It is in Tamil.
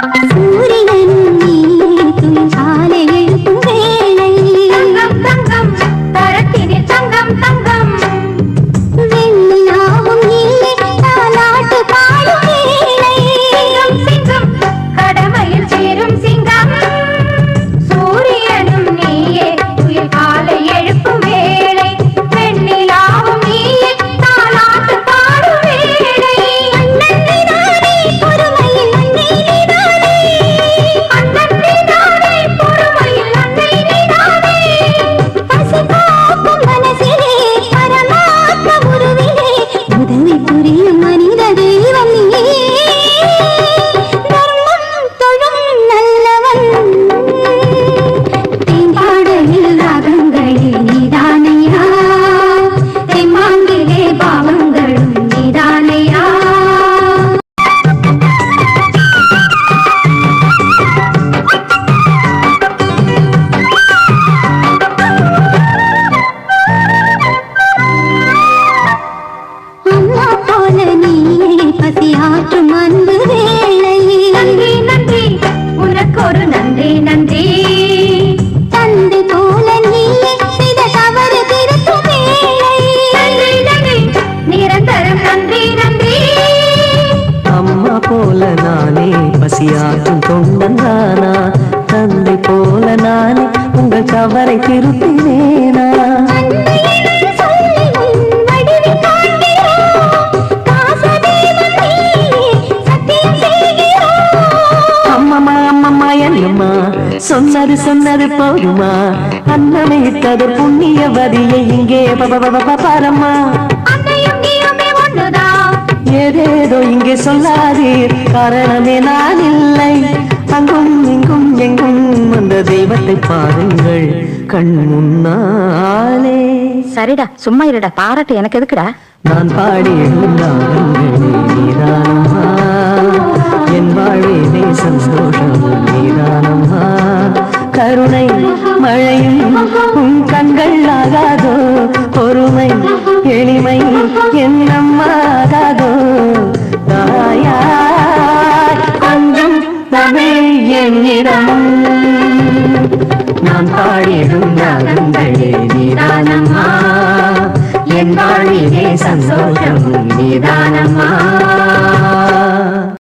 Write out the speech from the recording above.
Thank you. உதவி புரியும் பசியாற்றும் தொண்டன் தானா? தந்தை போல நானே உங்கள் தவறை திருத்தினேனா? சொன்னது சொன்னது போதுமா? அன்னமே புண்ணிய வரியை இங்கே ப- ஏதேதோ இங்கே சொல்லாதீர். காரணமே நான் இல்லை. அங்கும் இங்கும் எங்கும் அந்த தெய்வத்தை பாருங்கள். கண் முன்னாலே. சரிடா சும்மா இருடா பாராட்டு எனக்கு எதுக்குடா? நான் ராகங்களே நீதானம்மா. என் வாழ்விலே சந்தோஷம் நீதானம்மா. கருணை மழையும் உன் கண்கள் ஆகாதோ. பொறுமை எளிமை என்னம்மாகாதோ என்னிடம். நான் பாடிடும் ராகங்களே நீதானம்மா. என் வாழ்விலே சந்தோஷம் நிதானம்மா.